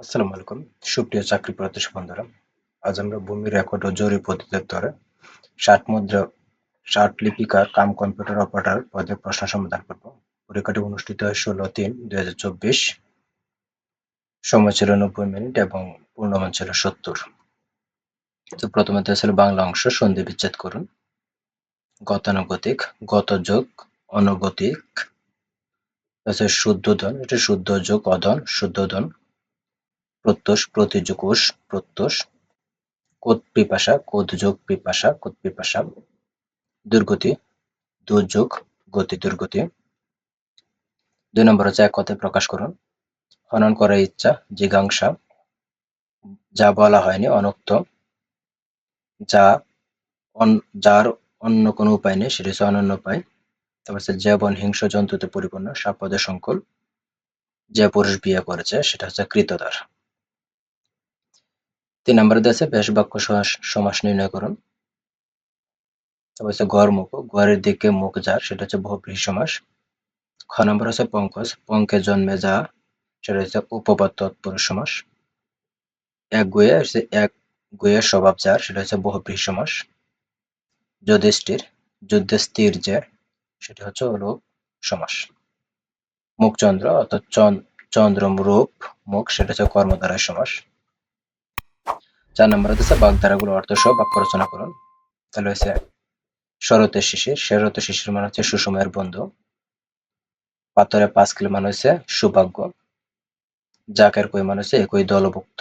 আসসালামু আলাইকুম। সুপ্রিয় চাকরি প্রত্যাশী বন্ধুরা, আজ আমরা ভূমি রেকর্ড ও জরিপ অধিদপ্তরে ষাট মুদ্রা, ষাট লিপিকার কাম কম্পিউটার অপারেটর পদে প্রশ্ন সমাধান করব। পরীক্ষাটি অনুষ্ঠিত হয় ষোলো তিন দুই হাজার চব্বিশ। সময় ছিল নব্বই মিনিট এবং পূর্ণমান ছিল সত্তর। তো প্রথমে ছিল বাংলা অংশ সন্ধি বিচ্ছেদ করুন। গতানুগতিক গত যোগ অনগতিক শুদ্ধোধন এটা শুদ্ধ যোগ অধন শুদ্ধোধন প্রত্যুষ, প্রতিযোগোষ, প্রত্যুষ কোদ পিপাসা কোদ যোগ পিপাসা কোদ পিপাসা দুর্গতি, দুর্যোগ, গতি, দুর্গতি। দুই নম্বর হচ্ছে এক কথায় প্রকাশ করুন। হনন করার ইচ্ছা, জিজ্ঞাংসা, যা বলা হয়নি, অনুক্ত। যা যার অন্য কোনো উপায় নেই, সেটা হচ্ছে অনন্য উপায়। তারপর হচ্ছে জীবন হিংস জন্তুতে পরিপূর্ণ, সাপদের সংকুল। যে পুরুষ বিয়ে করেছে, সেটা হচ্ছে কৃতদার তিন নম্বরে দেশে বেশ বাক্য সমাস নির্ণয় করুন। তারপর হচ্ছে গড় মুখ। গড়ের দিকে মুখ যার, সেটা হচ্ছে বহুব্রীহি সমাস। খ নম্বর হচ্ছে পঙ্কজ। পঙ্কে জন্মে যা, সেটা হচ্ছে উপপাদ তৎপুরুষ সমাস। এক গুয়ে হচ্ছে এক গুয়ের স্বভাব যার, সেটা হচ্ছে বহুব্রীহি সমাস। যুধিষ্ঠির যুদ্ধে স্থির যে, সেটা হচ্ছে রূপ সমাস। মুখচন্দ্র অর্থাৎ চন্দ্র রূপ মুখ, সেটা হচ্ছে কর্মধারায় সমাস। চার নম্বর হচ্ছে বাগধারাগুলো অর্থ সহ বাক্য রচনা করুন তাহলে হচ্ছে শরতের শিশির শরতের শিশির মানে হচ্ছে সুসময়ের বন্ধু। পাথরে পাঁচ কিলো মানে হচ্ছে সৌভাগ্য। জাকের কই মানে হচ্ছে একই দলভুক্ত।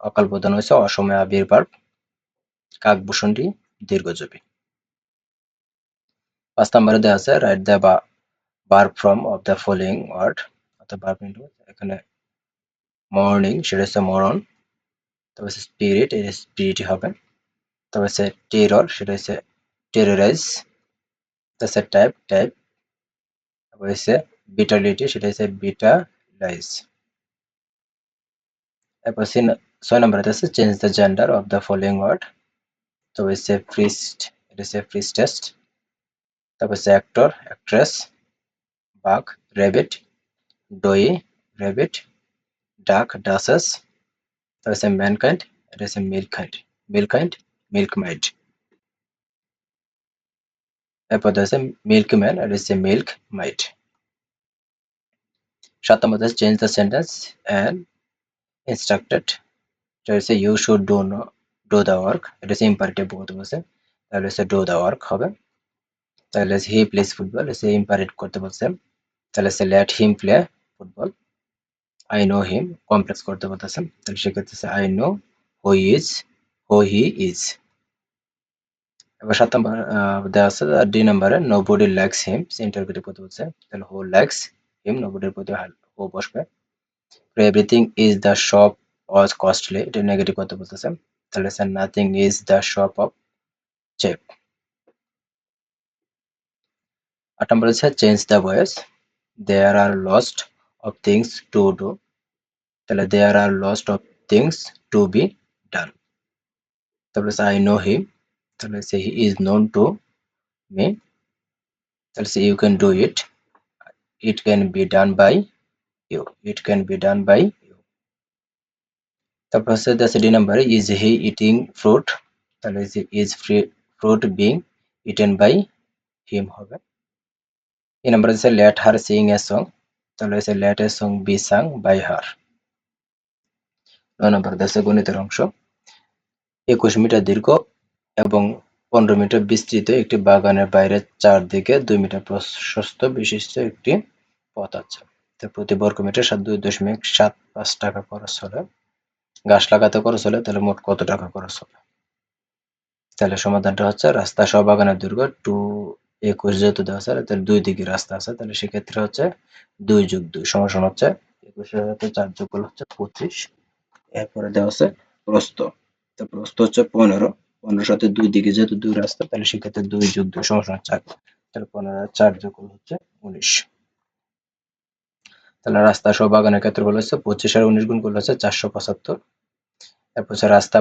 অকাল প্রধান হয়েছে অসময় আবির্ভাব কাকভূষণটি দীর্ঘজীবী। পাঁচ নম্বরে দেওয়া আছে রাইট দ্য বা বার from of the following word অর্থাৎ বার এখানে মর্নিং সেটা হচ্ছে মরণ। তবে হচ্ছে স্পিরিট এটা স্পিরিটই হবে। তবে হচ্ছে টেরর সেটা হচ্ছে টেরোরাইজ হচ্ছে টাইপ টাইপ তারপর হচ্ছে বিটালিটি সেটা হচ্ছে বিটালাইজ এরপর ছয় নম্বর আছে change the gender of the following word তবে হচ্ছে ফ্রিস্ট এটা হচ্ছে ফ্রিস্টেস্ট তারপর হচ্ছে অ্যাক্টর অ্যাক্ট্রেস বাঘ rabbit doe rabbit duke duchess তারপর হচ্ছে ম্যানকাইন্ড এটা হচ্ছে মিল্ককাইন্ড মিল্ককাইন্ড মিল্কমাইড এরপর আছে মিল্কম্যান এটা হচ্ছে মিল্ক মাইট সাত নম্বর আছে change the sentence and instructed এটা হচ্ছে you should do do the work এটা হচ্ছে ইম্পারেটিভ বহুত বলছে তাহলে হচ্ছে ডু দ্য ওয়ার্ক হবে তাহলে হি প্লেস ফুটবল হচ্ছে ইম্পারেট করতে বলছে তাহলে হচ্ছে let him play football I know him complex করতে বলতেছে, তাহলে সেক্ষেত্রে I know who is who he is এবার সাত নম্বর দেওয়া আছে, আর ডি নাম্বারে nobody likes him interview করতে বলছে, তাহলে হু লাইকস হিম নো বডির প্রতি হু বসবে। Everything is the shop was costly এটা নেগেটিভ করতে বলতেছে, তাহলে sir nothing is the shop of cheap আট নম্বর হচ্ছে change the voice there are lost of things to do তাহলে there are lost of things to be done তারপরে I know him তাহলে সে he is known to me তাহলে সে you can do it it can be done by you it can be done by you তারপর হচ্ছে the D number is he eating fruit তাহলে is free fruit being eaten by him হবে। এই number হচ্ছে let her sing a song তাহলে হচ্ছে let a song be sung by her নয় number দেশে গণিতের অংশ। একুশ মিটার দীর্ঘ এবং পনেরো মিটার বিস্তৃত একটি বাগানের বাইরে চারদিকে দুই মিটার প্রশস্ত বিশিষ্ট একটি পথ আছে। প্রতি বর্গ মিটার সাত দুই দশমিক সাত পাঁচ টাকা খরচ হলে, গাছ লাগাতে খরচ হলে তাহলে মোট কত টাকা খরচ হবে? তাহলে সমাধানটা হচ্ছে রাস্তা সহ বাগানের দৈর্ঘ্য টু একুশ যেহেতু দেওয়া আছে, তাহলে দুই দিকে রাস্তা আছে, তাহলে সেক্ষেত্রে হচ্ছে দুই যুগ দুই সমান হচ্ছে একুশের সাথে চার যোগ হচ্ছে পঁচিশ। এরপরে দেওয়া আছে প্রস্ত তো প্রস্ত হচ্ছে পনেরো। পনেরোর সাথে দুই দিকে যেহেতু দুই রাস্তা, তাহলে সেক্ষেত্রে দুই যোগ দুই সমান চার। তাহলে পনেরো চার যোগ হচ্ছে উনিশ। তাহলে রাস্তা সহ বাগানের ক্ষেত্রফল হচ্ছে পঁচিশ আর উনিশ গুণ করলে হচ্ছে চারশো পঁচাত্তর। এরপর হচ্ছে রাস্তা,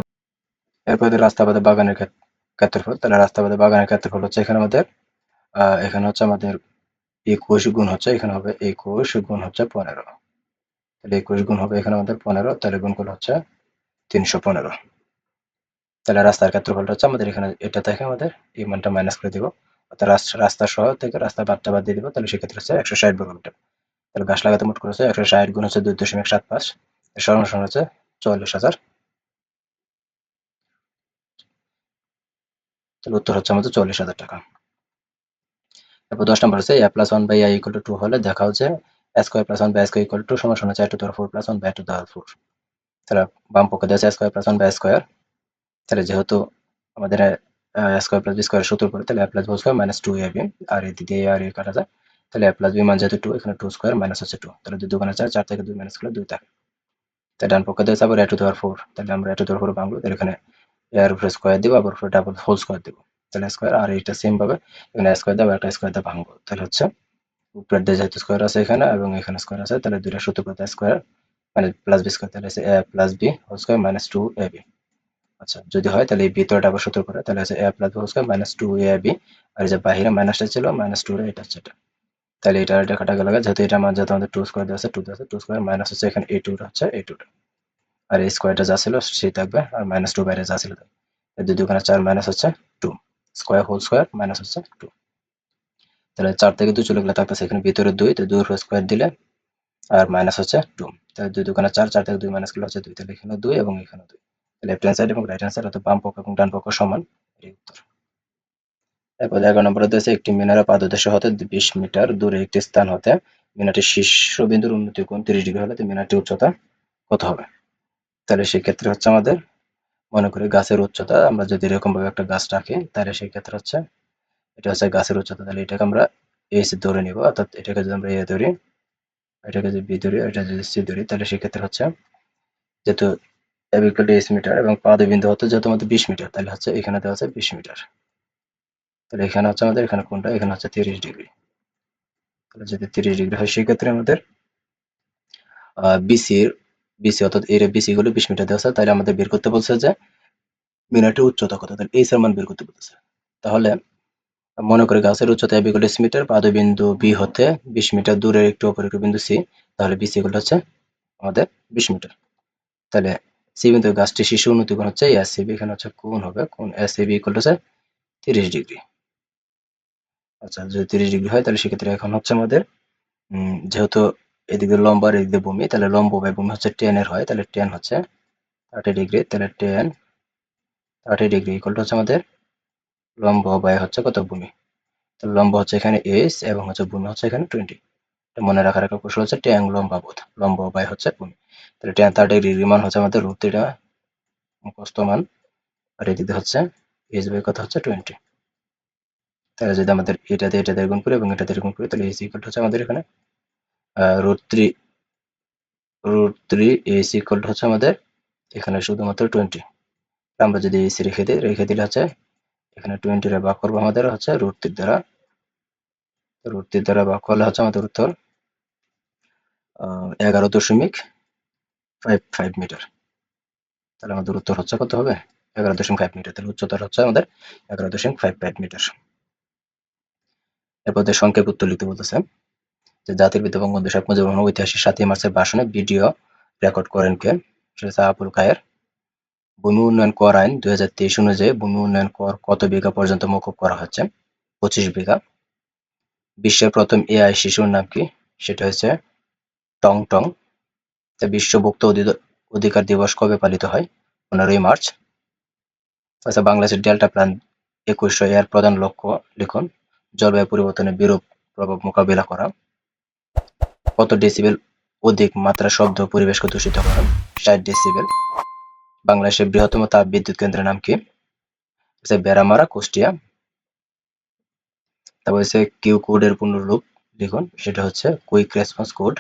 এরপর রাস্তা বাদে বাগানের ক্ষেত্রফল। তাহলে রাস্তা বাদে বাগানের ক্ষেত্রফল হচ্ছে এখানে আমাদের এখানে হচ্ছে আমাদের একুশ গুণ হচ্ছে, এখানে হবে একুশ গুণ হচ্ছে পনেরো। তাহলে একুশ গুণ হবে এখানে আমাদের পনেরো, তাহলে গুণ করলে হচ্ছে তিনশো পনেরো। তাহলে রাস্তার ক্ষেত্রফলটা হচ্ছে আমাদের এখানে, এটা থেকে আমাদের এই মানটা মাইনাস করে দিব। অর্থাৎ রাস্তা সহ থেকে রাস্তার বাদটা বাদ দিয়ে দিব, তাহলে সেক্ষেত্রে হচ্ছে একশো ষাট বর্গমিটার তাহলে গাছ লাগাতে মোট করেছে একশো ষাট গুণ হচ্ছে দুই দশমিক সাত পাঁচ সর্বসান হচ্ছে চল্লিশ হাজার। তাহলে উত্তর হচ্ছে আমাদের চল্লিশ হাজার টাকা। তারপর দশ নম্বর হচ্ছে a plus one by I equal to হলে দেখা হচ্ছে square plus one by square equal to সমান হচ্ছে টু দেওয়ার four plus one by two দেওয়ার ফোর তাহলে বাম পক্ষে দেওয়া square plus one by square তাহলে যেহেতু আমাদের স্কোয়ার প্লাস বি স্কোয়ার সূত্র করে তাহলে a plus b square minus two a b আর এই দিকে আর এ কাটা যায়। তাহলে এ প্লাস বি মান যেহেতু টু এখানে টু স্কোয়ার মাইনাস হচ্ছে টু তাহলে দুই দোকানে চার চার থেকে দুই মাইনাস করলে দুই থাকে। তাহলে ডান পক্ষে দেওয়া আবার এ টু দেওয়ার ফোর তাহলে আমরা এ টু দেওয়ার ফোর ভাঙবো তাহলে এখানে এর উপরে স্কোয়ার দিব, আবার উপরে ডাবল হোল স্কোয়ার দিব। তাহলে স্কোয়ার আর এটা সেম ভাবে, এখানে স্কোয়ার দেবো একটা স্কোয়ার দিয়ে ভাঙবো। তাহলে হচ্ছে উপরের দিয়ে যেহেতু স্কোয়ার আছে এখানে এবং এখানে স্কোয়ার আছে তাহলে দুইটা সূত্র করতে স্কোয়ার মানে প্লাস বি স্কোয়ার তাহলে আছে a plus b whole square minus two a b আচ্ছা যদি হয় তাহলে এই ভিতরটা আবার সূত্র করে তাহলে হচ্ছে a plus b whole square minus two a b আর যে বাহিরে মাইনাসটা ছিল মাইনাস টু এটা হচ্ছে এটা তাহলে এটা এটা কাটা গেল যেহেতু এটা আমার যেহেতু আমাদের টু স্কোয়ার দেওয়া আছে টু দেওয়া আছে টু স্কোয়ার মাইনাস হচ্ছে এখানে এ টুটা হচ্ছে এ টুটা আর এই স্কোয়ারটা যা ছিল সেই থাকবে আর মাইনাস টু বাইরে যা ছিল দুই দুখানে চার মাইনাস হচ্ছে two square whole square minus হচ্ছে টু তাহলে চার থেকে দুই চলে গেলে থাকতেছে এখানে ভিতরে দুই, তো দুই স্কোয়ার দিলে আর মাইনাস হচ্ছে টু তাহলে দুই দোকানে চার চার থেকে দুই মাইনাস করলে হচ্ছে দুই, তাহলে এখানে দুই এবং এখানে দুই। লেফট হ্যান্ড সাইড এবং রাইট হ্যান্ড সাইড অর্থাৎ বাম পক্ষ এবং ডান পক্ষ সমান উত্তর। এরপর এগারো নম্বরে দিয়েছে একটি মিনারের পাদদেশ হতে বিশ মিটার দূরে একটি স্থান হতে মিনারটির শীর্ষবিন্দুর উন্নতি কোণ তিরিশ ডিগ্রি হলে মিনারটির উচ্চতা কত হবে? তাহলে সেক্ষেত্রে হচ্ছে আমাদের মনে করি গাছের উচ্চতা, আমরা যদি এরকম ভাবে একটা গাছ রাখি, তাহলে সেই ক্ষেত্রে হচ্ছে এটা হচ্ছে গাছের উচ্চতা, তাহলে এটাকে আমরা এস ধরে নিব, অর্থাৎ এটাকে যদি আমরা এ ধরি, এটাকে যদি বি ধরি, এটা যদি সি ধরি, তাহলে সেক্ষেত্রে হচ্ছে যেহেতু এস মিটার এবং পাদবিন্দু হচ্ছে যেহেতু আমাদের বিশ মিটার তাহলে হচ্ছে এখানে দেওয়া আছে বিশ মিটার তাহলে এখানে হচ্ছে আমাদের, এখানে কোনটা? এখানে হচ্ছে তিরিশ ডিগ্রি তাহলে যদি তিরিশ ডিগ্রি হয়, সেক্ষেত্রে আমাদের বিসির বিসি অর্থাৎ এর বিসি গুলো বিশ মিটার দেওয়া আছে, তাহলে আমাদের বের করতে বলছে যে মিনারটির উচ্চতা কত? তাহলে এই মান বের করতে বলতেছে তাহলে মনে করি গাছের উচ্চতা এবি এস মিটার পাদবিন্দু বি হতে বিশ মিটার দূরের একটি অপর একটি বিন্দু সি তাহলে বিসি গুলো হচ্ছে আমাদের বিশ মিটার তাহলে সি বিন্দু গাছটি শিশু উন্নতি কোণ হচ্ছে এস সিবি এখানে হচ্ছে কোণ হবে, কোণ এস সিবি ইকুয়াল হচ্ছে তিরিশ ডিগ্রি আচ্ছা যদি তিরিশ ডিগ্রি হয়, তাহলে সেক্ষেত্রে এখন হচ্ছে আমাদের যেহেতু এদিকে লম্বা আর এদিকে ভূমি, তাহলে লম্ব বাই ভূমি হচ্ছে টেন এর হয়, তাহলে টেন হচ্ছে থার্টি ডিগ্রি তাহলে টেন থার্টি ডিগ্রি ইকুয়াল হচ্ছে আমাদের লম্ব বাই হচ্ছে কত ভূমি? লম্ব হচ্ছে এখানে এস এবং হচ্ছে ভূমি হচ্ছে এখানে টোয়েন্টি মনে রাখার একটা কৌশল হচ্ছে ট্যাং লম্বা বোধ লম্ব বাই হচ্ছে ভূমি। তাহলে ট্যাং থার্টি ডিগ্রি মান হচ্ছে আমাদের রুট থ্রিটা মান। আর এদিকে হচ্ছে এস বাই কথা হচ্ছে টোয়েন্টি তাহলে যদি আমাদের এটাতে এটাতে গুণ করি এবং এটাতে গুণ করি, তাহলে এস ইকুয়াল হচ্ছে আমাদের এখানে root three root three s equal হচ্ছে আমাদের এখানে শুধুমাত্র টোয়েন্টি আমরা যদি এসি রেখে দিই, রেখে দিলে হচ্ছে এখানে টোয়েন্টি রে ভাগ করব। আমাদের হচ্ছে রুট থ্রি দ্বারা। রুট থ্রি দ্বারা ভাগ করলে হচ্ছে আমাদের উত্তর এগারো দশমিক ফাইভ ফাইভ মিটার তাহলে আমাদের উত্তর হচ্ছে কত হবে? এগারো দশমিক ফাইভ মিটার তাহলে উচ্চতার হচ্ছে আমাদের এগারো দশমিক ফাইভ ফাইভ মিটার এরপর সংক্ষেপ উত্তর লিখতে বলতেছে, যে জাতির পিতা বঙ্গবন্ধু শেখ মুজিবুর রহমান ঐতিহাসিক সাতই মার্চের ভাষণে ভিডিও রেকর্ড করেন কে? সেটা আবুল খায়ের ভূমি উন্নয়ন কর আইন দুই হাজার তেইশ অনুযায়ী ভূমি উন্নয়ন কর কত বিঘা পর্যন্ত মকুব করা হচ্ছে? পঁচিশ বিঘা। বিশ্বের প্রথম এআই শিশুর নাম কি? সেটা হচ্ছে টং টং। বিশ্ব ভোক্তা অধিকার দিবস কবে পালিত হয়? পনেরোই মার্চ। আচ্ছা বাংলাদেশের ডেল্টা প্ল্যান একুশশো এর প্রধান লক্ষ্য লিখুন। জলবায়ু পরিবর্তনের বিরূপ প্রভাব মোকাবিলা করা। কত ডেসিবেল অধিক মাত্রা শব্দ পরিবেশকে দূষিত করা? ষাট ডেসিবেল বাংলাদেশের বৃহত্তম তাপ বিদ্যুৎ কেন্দ্রের নাম কি? বেড়ামারা, কুষ্টিয়া। তারপর হচ্ছে কিউ কোডের পুনরূপ লিখুন, সেটা হচ্ছে কুইক রেসপন্স কোড।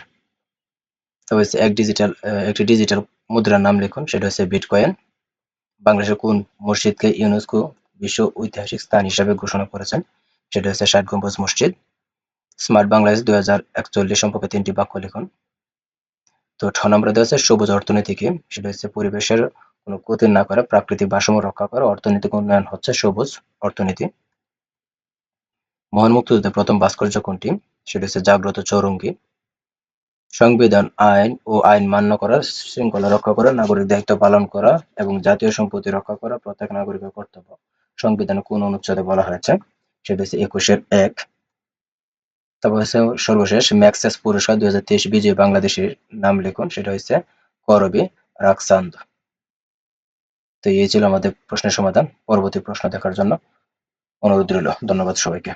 তারপর হচ্ছে এক ডিজিটাল একটি ডিজিটাল মুদ্রার নাম লিখুন, সেটা হচ্ছে বিটকয়েন। বাংলাদেশের কোন মসজিদকে ইউনেস্কো বিশ্ব ঐতিহাসিক স্থান হিসাবে ঘোষণা করেছেন? সেটা হচ্ছে ষাট গম্বুজ মসজিদ। স্মার্ট বাংলাদেশ দুই হাজার একচল্লিশ সম্পর্কে তিনটি বাক্য লিখুন। তো ছ নম্বরে দেওয়া হচ্ছে সবুজ অর্থনীতি কি? সেটা হচ্ছে পরিবেশের কোনো ক্ষতি না করে প্রাকৃতিক ভারসাম্য রক্ষা করে অর্থনৈতিক উন্নয়ন হচ্ছে সবুজ অর্থনীতি। মহান মুক্তিযুদ্ধের প্রথম ভাস্কর্য কোনটি? সেটা হচ্ছে জাগ্রত চৌরঙ্গি। সংবিধান, আইন ও আইন মান্য করা, শৃঙ্খলা রক্ষা করা, নাগরিক দায়িত্ব পালন করা এবং জাতীয় সম্পত্তি রক্ষা করা প্রত্যেক নাগরিকের কর্তব্য। সংবিধানে কোন অনুচ্ছেদে বলা হয়েছে? সেটা হচ্ছে একুশের এক। তারপর হচ্ছে সর্বশেষ ম্যাক্সেস পুরস্কার দুই হাজার তেইশ বিজয়ী বাংলাদেশের নাম লিখুন সেটা হচ্ছে করবি রাকসান্দ। তো এই ছিল আমাদের প্রশ্নের সমাধান পরবর্তী প্রশ্ন দেখার জন্য অনুরোধ রইল। ধন্যবাদ সবাইকে।